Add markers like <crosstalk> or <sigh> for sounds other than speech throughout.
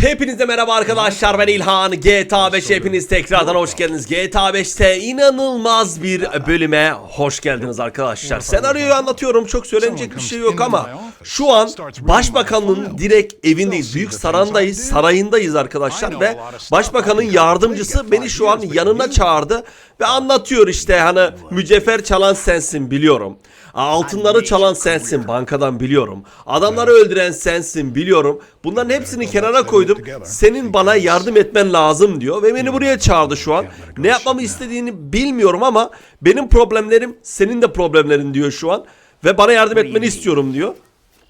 Hepinize merhaba arkadaşlar ben İlhan. GTA 5 hepiniz tekrardan hoş geldiniz. GTA 5'te inanılmaz bir bölüme hoş geldiniz arkadaşlar. Senaryoyu anlatıyorum çok söylenecek bir şey yok ama Şu an başbakanın direkt evindeyiz büyük sarandayız sarayındayız arkadaşlar ve başbakanın yardımcısı beni şu an yanına çağırdı Ve anlatıyor işte hani mücevher çalan sensin biliyorum Altınları çalan sensin bankadan biliyorum. Adamları öldüren sensin biliyorum. Bunların hepsini kenara koydum. Senin bana yardım etmen lazım diyor ve beni buraya çağırdı şu an. Ne yapmamı istediğini bilmiyorum ama benim problemlerim senin de problemlerin diyor şu an ve bana yardım etmeni istiyorum diyor.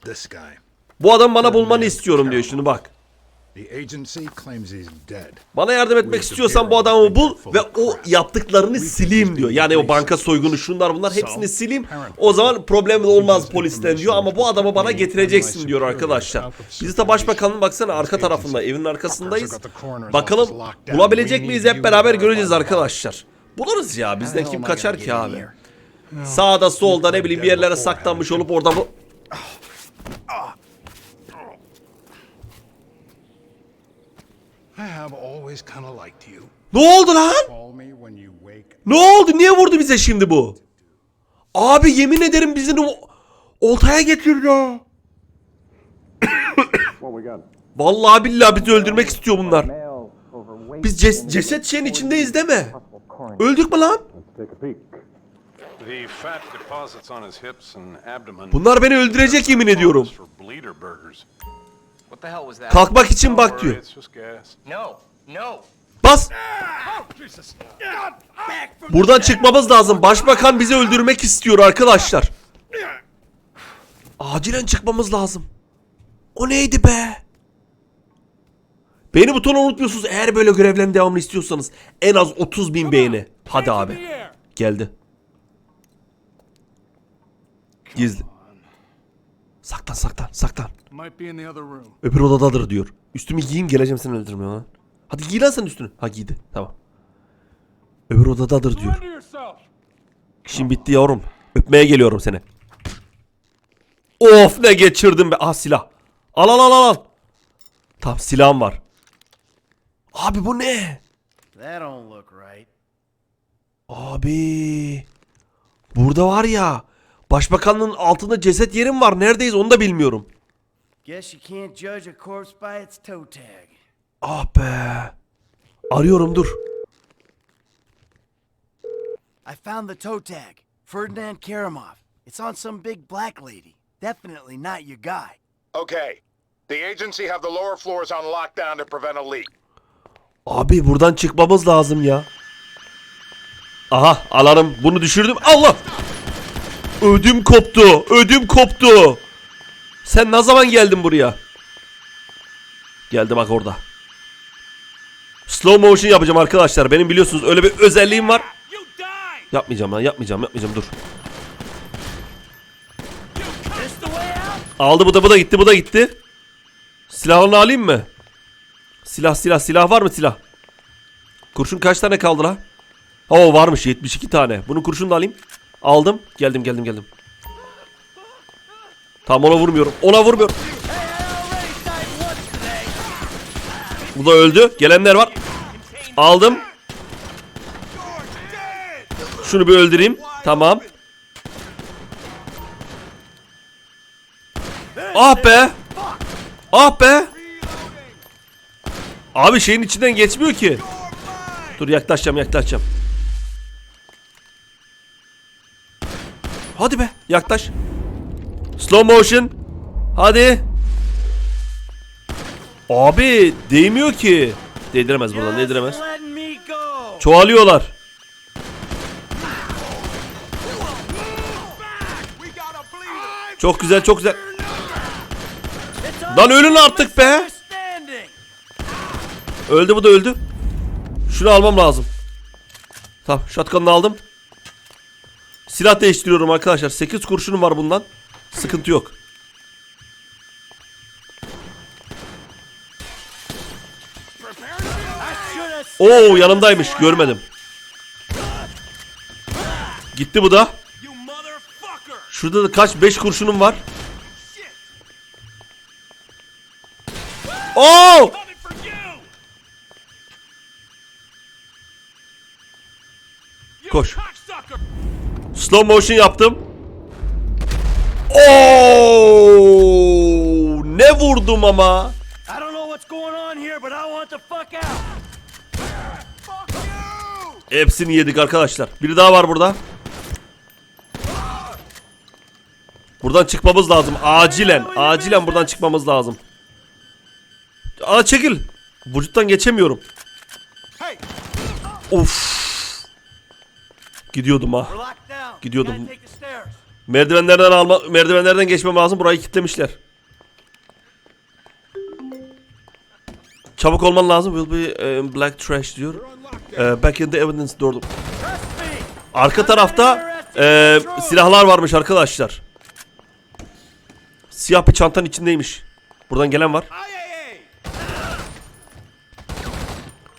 This guy. Bu adam bana bulmanı istiyorum diyor şimdi bak. Bana yardım etmek istiyorsan bu adamı bul ve o yaptıklarını sileyim diyor. Yani o banka soygunu şunlar bunlar hepsini sileyim. O zaman problem olmaz polisten diyor ama bu adamı bana getireceksin diyor arkadaşlar. Biz de başbakanın baksana arka tarafında evin arkasındayız. Bakalım bulabilecek miyiz hep beraber göreceğiz arkadaşlar. Buluruz ya bizden kim kaçar ki abi. Sağda solda ne bileyim bir yerlere saklanmış olup orada bu... I have always kind of liked you. Ne oldu lan? Call me when you wake. Ne oldu? Niye vurdu bize şimdi bu? Abi yemin ederim bizi oltaya getirdi. <coughs> Vallahi billahi bizi öldürmek istiyor bunlar. Biz ces- ceset şeyin içindeyiz değil mi? Öldük mü lan? The fat deposits on his hips and abdomen. Bunlar beni öldürecek yemin ediyorum. Kalkmak için bak diyor. Bas. Buradan çıkmamız lazım. Başbakan bizi öldürmek istiyor arkadaşlar. Acilen çıkmamız lazım. O neydi be? Beğeni butonu unutmuyorsunuz. Eğer böyle görevlerin devamını istiyorsanız en az 30 bin beğeni. Hadi abi. Geldi. Gizli. Saklan saklan saklan. Öbür odadadır diyor. Üstümü giyeyim geleceğim seni öldürmeye lan. Hadi giy lan sen üstünü. Ha giydi. Tamam. Öbür odadadır diyor. İşin bitti yavrum. Öpmeye geliyorum seni. Of ne geçirdim be. Ah silah. Al al al al. Tamam silahım var. Abi bu ne? That don't look right. Abi. Burada var ya. Başbakanlığın altında ceset yerim var. Neredeyiz onu da bilmiyorum. Guess you can't judge a corpse by its toe tag. Ah be. Arıyorum dur. I found the toe tag. Ferdinand Karamov. It's on some big black lady. Definitely not your guy. Okay. The agency have the lower floors on lockdown to prevent a leak. Abi buradan çıkmamız lazım ya. Aha alarm bunu düşürdüm. Allah! Ödüm koptu. Ödüm koptu. Sen ne zaman geldin buraya? Geldi bak orada. Slow motion yapacağım arkadaşlar. Benim biliyorsunuz öyle bir özelliğim var. Yapmayacağım lan yapmayacağım yapmayacağım dur. Aldı bu da bu da gitti bu da gitti. Silahını alayım mı? Silah silah silah var mı silah? Kurşun kaç tane kaldı la? Oo varmış 72 tane. Bunun kurşunu da alayım. Aldım. Geldim geldim geldim. Tamam ona vurmuyorum. Ona vurmuyorum. Bu da öldü. Gelenler var. Aldım. Şunu bir öldüreyim. Tamam. Ah be. Ah be. Abi şeyin içinden geçmiyor ki. Dur yaklaşacağım yaklaşacağım. Hadi be yaklaş. Slow motion. Hadi. Abi değmiyor ki. Değdiremez buradan değdiremez. Çoğalıyorlar. Çok güzel çok güzel. Lan ölün artık be. Öldü bu da öldü. Şunu almam lazım. Tamam shotgun'ını aldım. Silah değiştiriyorum arkadaşlar. 8 kurşunum var bundan. Sıkıntı yok. Oo yanımdaymış görmedim. Gitti bu da. Şurada da kaç 5 kurşunum var. Oo! Koş. Slow motion yaptım. Oo! Ne vurdum ama. I don't know what's going on here, but I want the fuck out. Hepsini yedik arkadaşlar. Biri daha var burada. Buradan çıkmamız lazım. Acilen. Acilen buradan çıkmamız lazım. Aa çekil. Vücuttan geçemiyorum. Of. Gidiyordum ha. Gidiyordum. Merdivenlerden alma merdivenlerden geçmem lazım. Burayı kilitlemişler. Çabuk olman lazım. Will be um, black trash diyor. Uh, back in the evidence me. Arka tarafta e, silahlar varmış arkadaşlar. Siyah bir çantanın içindeymiş. Buradan gelen var.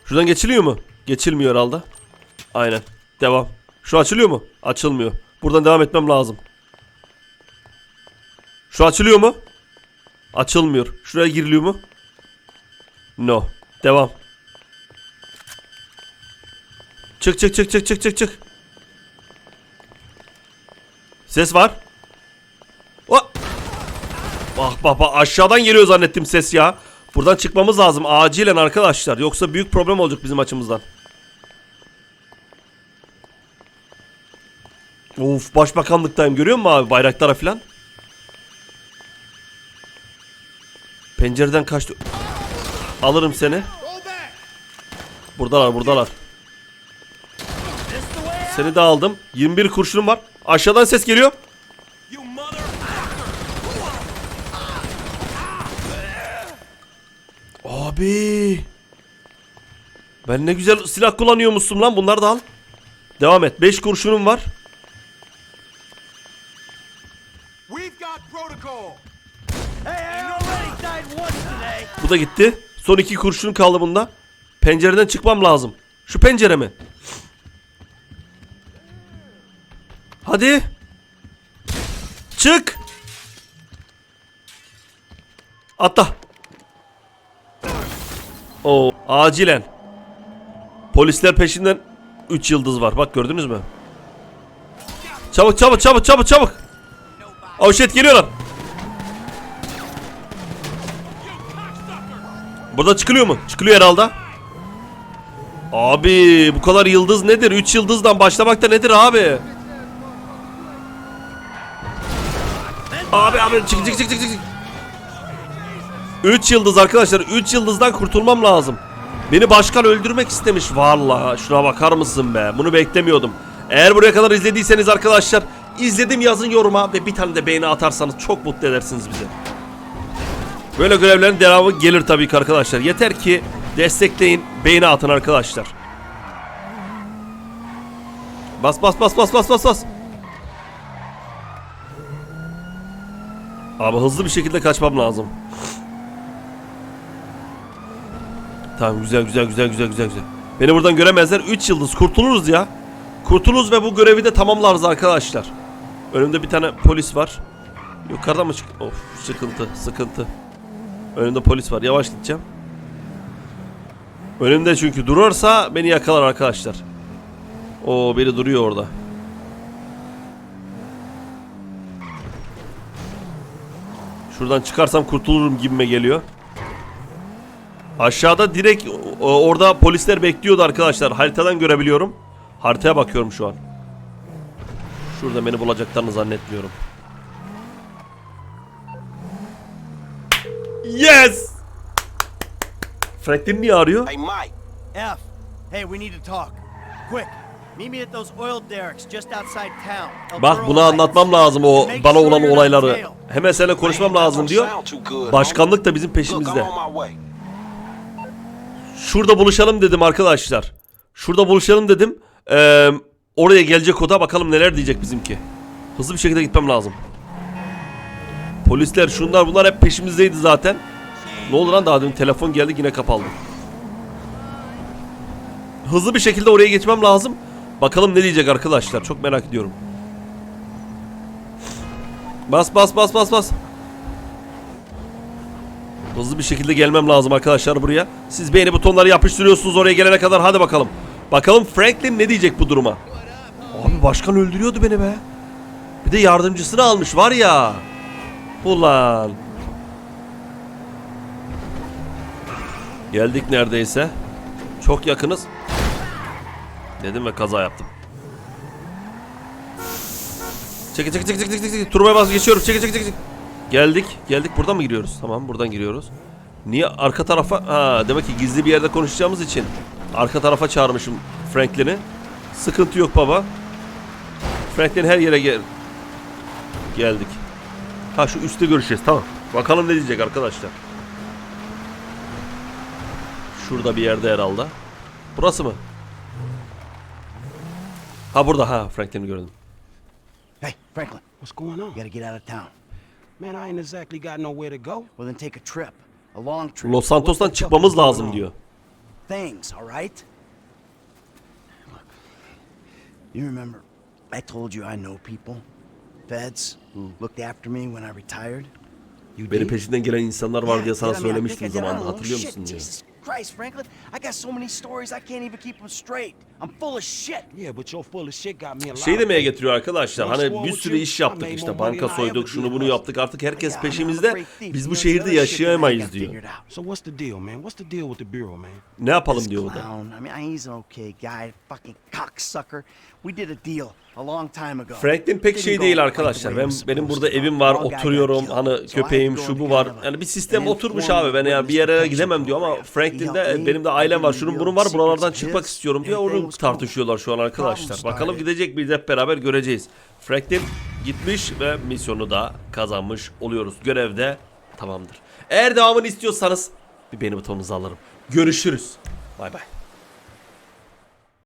Şuradan geçiliyor mu? Geçilmiyor herhalde. Aynen. Devam. Şu açılıyor mu? Açılmıyor. Buradan devam etmem lazım. Şu açılıyor mu? Açılmıyor. Şuraya giriliyor mu? No. Devam. Çık çık çık çık çık çık çık. Ses var. Oh. Bak bak bak aşağıdan geliyor zannettim ses ya. Buradan çıkmamız lazım acilen arkadaşlar. Yoksa büyük problem olacak bizim açımızdan. Of başbakanlıktayım görüyor musun abi bayraklara filan? Pencereden kaçtı. Alırım seni. Buradalar buradalar. Seni de aldım. 21 kurşunum var. Aşağıdan ses geliyor. Abi. Ben ne güzel silah kullanıyormuşsun lan. Bunları da al. Devam et. 5 kurşunum var. Bu da gitti. Son iki kurşun kaldı bunda. Pencereden çıkmam lazım. Şu pencere mi? Hadi. Çık. Atla. Oo, acilen. Polisler peşinden 3 yıldız var. Bak gördünüz mü? Çabuk çabuk çabuk çabuk çabuk. Oh shit geliyorlar. Burada çıkılıyor mu? Çıkılıyor herhalde. Abi bu kadar yıldız nedir? 3 yıldızdan başlamak da nedir abi? Abi abi çık çık çık çık çık. 3 yıldız arkadaşlar. 3 yıldızdan kurtulmam lazım. Beni başkan öldürmek istemiş. Vallahi şuna bakar mısın be? Bunu beklemiyordum. Eğer buraya kadar izlediyseniz arkadaşlar izledim yazın yoruma ve bir tane de beğeni atarsanız çok mutlu edersiniz bizi. Böyle görevlerin devamı gelir tabii ki arkadaşlar. Yeter ki destekleyin, beğeni atın arkadaşlar. Bas bas bas bas bas bas bas. Abi hızlı bir şekilde kaçmam lazım. Tamam güzel güzel güzel güzel güzel güzel. Beni buradan göremezler. 3 yıldız kurtuluruz ya. Kurtuluruz ve bu görevi de tamamlarız arkadaşlar. Önümde bir tane polis var. Yukarıdan mı çık? Of sıkıntı sıkıntı. Önümde polis var. Yavaş gideceğim. Önümde çünkü durursa beni yakalar arkadaşlar. O biri duruyor orada. Şuradan çıkarsam kurtulurum gibime geliyor. Aşağıda direkt orada polisler bekliyordu arkadaşlar. Haritadan görebiliyorum. Haritaya bakıyorum şu an. Şurada beni bulacaklarını zannetmiyorum. Yes! Franklin niye arıyor? Hey, Mike. F. Hey, we need to talk. Quick. Meet me at those oil derricks just outside town. El Bak bunu anlatmam lazım o bana olan olayları. Hemen seninle konuşmam lazım diyor. Başkanlık da bizim peşimizde. Şurada buluşalım dedim arkadaşlar. Şurada buluşalım dedim. Ee, oraya gelecek o da bakalım neler diyecek bizimki. Hızlı bir şekilde gitmem lazım. Polisler şunlar bunlar hep peşimizdeydi zaten. Ne oldu lan daha demin telefon geldi yine kapandı. Hızlı bir şekilde oraya geçmem lazım. Bakalım ne diyecek arkadaşlar. Çok merak ediyorum. Bas bas bas bas bas. Hızlı bir şekilde gelmem lazım arkadaşlar buraya. Siz beğeni butonları yapıştırıyorsunuz oraya gelene kadar. Hadi bakalım. Bakalım Franklin ne diyecek bu duruma. Abi başkan öldürüyordu beni be. Bir de yardımcısını almış var ya. Ulan. Geldik neredeyse. Çok yakınız. Dedim ve kaza yaptım. Çekil çekil çekil çekil çekil. Turbaya bas geçiyorum. Çekil çekil çekil. Geldik. Geldik. Buradan mı giriyoruz? Tamam buradan giriyoruz. Niye arka tarafa? Ha demek ki gizli bir yerde konuşacağımız için arka tarafa çağırmışım Franklin'i. Sıkıntı yok baba. Franklin her yere gel. Geldik. Ha şu üstte görüşeceğiz. Tamam. Bakalım ne diyecek arkadaşlar. Şurada bir yerde herhalde. Burası mı? Ha burada ha Franklin'i gördüm. Hey, Franklin, What's going on? you gotta get out of town. Man, I ain't exactly got nowhere to go. Well, then take a trip. A long trip. Los Santos'tan çıkmamız lazım diyor. Things, all right? Look, you remember I told you I know people? Feds who looked after me when I retired? You Benim did? peşinden gelen insanlar var diye sana söylemiştim zamanında hatırlıyor musun diyor. Jesus Christ, Franklin. I got so many stories I can't even keep them straight. I'm full of shit. Yeah, but your full of shit got me a lot. Şey demeye getiriyor arkadaşlar. Hani bir sürü iş yaptık işte. Banka soyduk, şunu bunu yaptık. Artık herkes peşimizde. Biz bu şehirde yaşayamayız diyor. So what's the deal, man? What's the deal with the bureau, man? Ne yapalım diyor bu da. clown, I mean, he's an okay guy, fucking cocksucker. We did a deal a long time ago. Franklin pek şey değil arkadaşlar. Ben benim burada evim var, oturuyorum. Hani köpeğim şu bu var. Yani bir sistem oturmuş abi. Ben ya bir witness yere gidemem diyor ama Franklin'de helped me, benim de ailem var. Şunun bunun var. Buralardan çıkmak istiyorum Everything onu cool. tartışıyorlar şu an arkadaşlar. Bakalım gidecek miyiz hep beraber göreceğiz. Franklin gitmiş ve misyonu da kazanmış oluyoruz. Görevde tamamdır. Eğer devamını istiyorsanız bir beğeni butonunuzu alırım. Görüşürüz. Bay bay.